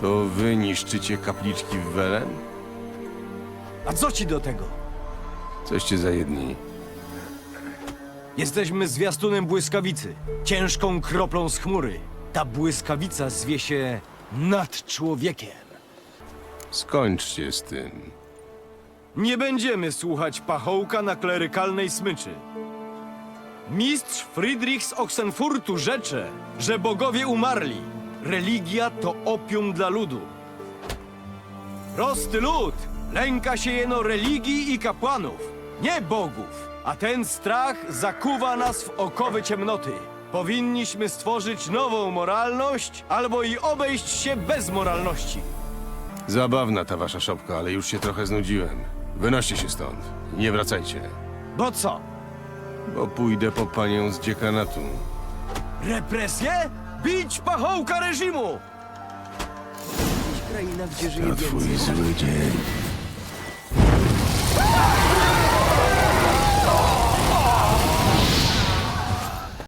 To wy niszczycie kapliczki w Welen? A co ci do tego? Coście za jedni. Jesteśmy zwiastunem błyskawicy, ciężką kroplą z chmury. Ta błyskawica zwie się nad człowiekiem. Skończcie z tym. Nie będziemy słuchać pachołka na klerykalnej smyczy. Mistrz Friedrich z Oxenfurtu rzecze, że bogowie umarli. Religia to opium dla ludu. Prosty lud lęka się jeno religii i kapłanów, nie bogów. A ten strach zakuwa nas w okowy ciemnoty. Powinniśmy stworzyć nową moralność albo i obejść się bez moralności. Zabawna ta wasza szopka, ale już się trochę znudziłem. Wynoście się stąd. Nie wracajcie. Bo co? Bo pójdę po panią z dziekanatu. Represje? Bić pachołka reżimu! Kraina, gdzie żyje To twój zły dzień.